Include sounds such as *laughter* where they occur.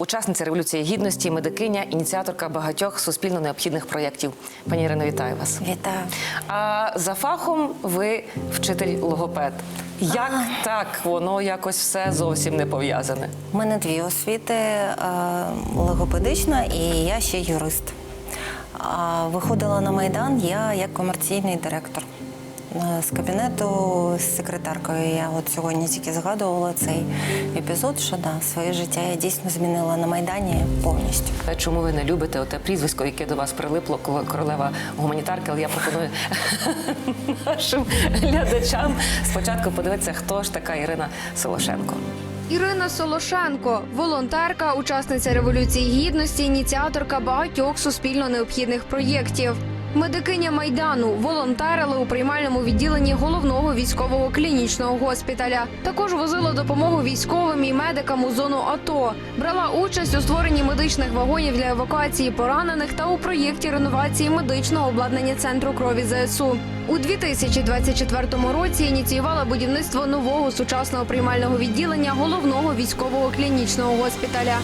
учасниця революції гідності, медикиня, ініціаторка багатьох суспільно необхідних проєктів. Пані Ірино, вітаю вас. Вітаю. А за фахом ви вчитель логопед. Як так воно якось все зовсім не пов'язане? У мене дві освіти е, логопедична і я ще юрист. Виходила на Майдан я як комерційний директор. Е, З кабінету з секретаркою я от сьогодні тільки згадувала цей епізод, що да, своє життя я дійсно змінила на Майдані повністю. Чому ви не любите оте прізвисько, яке до вас прилипло, коли королева гуманітарки? Але я пропоную *laughs* нашим глядачам спочатку подивитися, хто ж така Ірина Солошенко. Ірина Солошенко, волонтерка, учасниця революції гідності, ініціаторка багатьох суспільно необхідних проєктів. Медикиня майдану волонтерила у приймальному відділенні головного військового клінічного госпіталя. Також возила допомогу військовим і медикам у зону АТО. Брала участь у створенні медичних вагонів для евакуації поранених та у проєкті реновації медичного обладнання центру крові ЗСУ. У 2024 році ініціювала будівництво нового сучасного приймального відділення головного військового клінічного госпіталя.